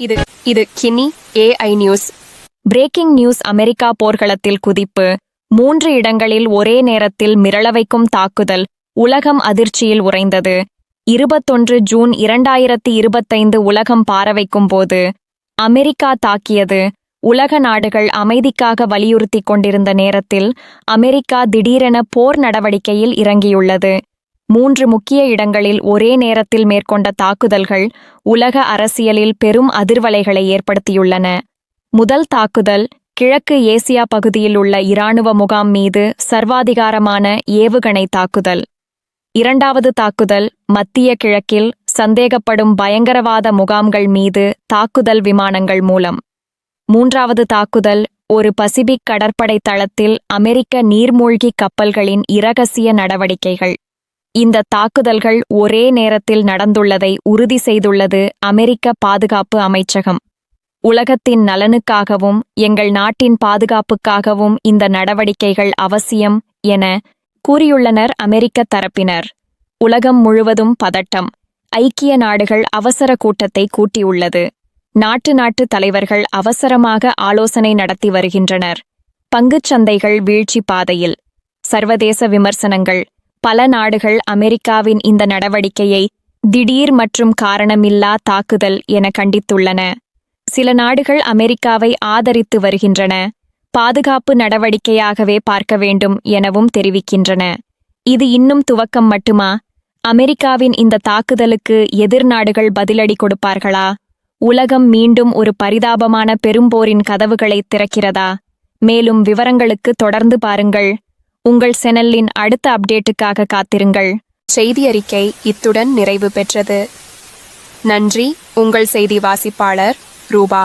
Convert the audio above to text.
இது இது Guinea AI news breaking news America போர்க்களத்தில் குதிப்பு. மூன்று இடங்களில் ஒரே நேரத்தில் மிரள வைக்கும் தாக்குதல் உலகம் அதிர்ச்சியில் உறைந்தது. இருபத்தொன்று ஜூன் இரண்டாயிரத்தி இருபத்தைந்து உலகம் பாரவைக்கும் போது அமெரிக்கா தாக்கியது. உலக நாடுகள் அமைதிக்காக வலியுறுத்தி கொண்டிருந்த நேரத்தில் அமெரிக்கா திடீரென போர் நடவடிக்கையில் இறங்கியுள்ளது. மூன்று முக்கிய இடங்களில் ஒரே நேரத்தில் மேற்கொண்ட தாக்குதல்கள் உலக அரசியலில் பெரும் அதிர்வலைகளை ஏற்படுத்தியுள்ளன. முதல் தாக்குதல் கிழக்கு ஏசியா பகுதியில் உள்ள இராணுவ முகாம் மீது சர்வாதிகாரமான ஏவுகணை தாக்குதல். இரண்டாவது தாக்குதல் மத்திய கிழக்கில் சந்தேகப்படும் பயங்கரவாத முகாம்கள் மீது தாக்குதல் விமானங்கள் மூலம். மூன்றாவது தாக்குதல் ஒரு பசிபிக் கடற்படை தளத்தில் அமெரிக்க நீர்மூழ்கி கப்பல்களின் இரகசிய நடவடிக்கைகள். இந்த தாக்குதல்கள் ஒரே நேரத்தில் நடந்துள்ளதை உறுதி செய்துள்ளது அமெரிக்க பாதுகாப்பு அமைச்சகம். உலகத்தின் நலனுக்காகவும் எங்கள் நாட்டின் பாதுகாப்புக்காகவும் இந்த நடவடிக்கைகள் அவசியம் என கூறியுள்ளனர் அமெரிக்க தரப்பினர். உலகம் முழுவதும் பதட்டம். ஐக்கிய நாடுகள் அவசர கூட்டத்தை கூட்டியுள்ளது. நாட்டு நாட்டு தலைவர்கள் அவசரமாக ஆலோசனை நடத்தி வருகின்றனர். பங்குச் சந்தைகள் வீழ்ச்சி பாதையில். சர்வதேச விமர்சனங்கள். பல நாடுகள் அமெரிக்காவின் இந்த நடவடிக்கையை திடீர் மற்றும் காரணமில்லா தாக்குதல் என கண்டித்துள்ளன. சில நாடுகள் அமெரிக்காவை ஆதரித்து வருகின்றன. பாதுகாப்பு நடவடிக்கையாகவே பார்க்க வேண்டும் எனவும் தெரிவிக்கின்றன. இது இன்னும் துவக்கம் மட்டுமா? அமெரிக்காவின் இந்த தாக்குதலுக்கு எதிர் நாடுகள் பதிலடி கொடுப்பார்களா? உலகம் மீண்டும் ஒரு பரிதாபமான பெரும்போரின் கதவுகளை திறக்கிறதா? மேலும் விவரங்களுக்கு தொடர்ந்து பாருங்கள். உங்கள் செனலின் அடுத்த அப்டேட்டுக்காக காத்திருங்கள். செய்தி அறிக்கை இத்துடன் நிறைவு பெற்றது. நன்றி உங்கள் செய்தி வாசிப்பாளர் ரூபா.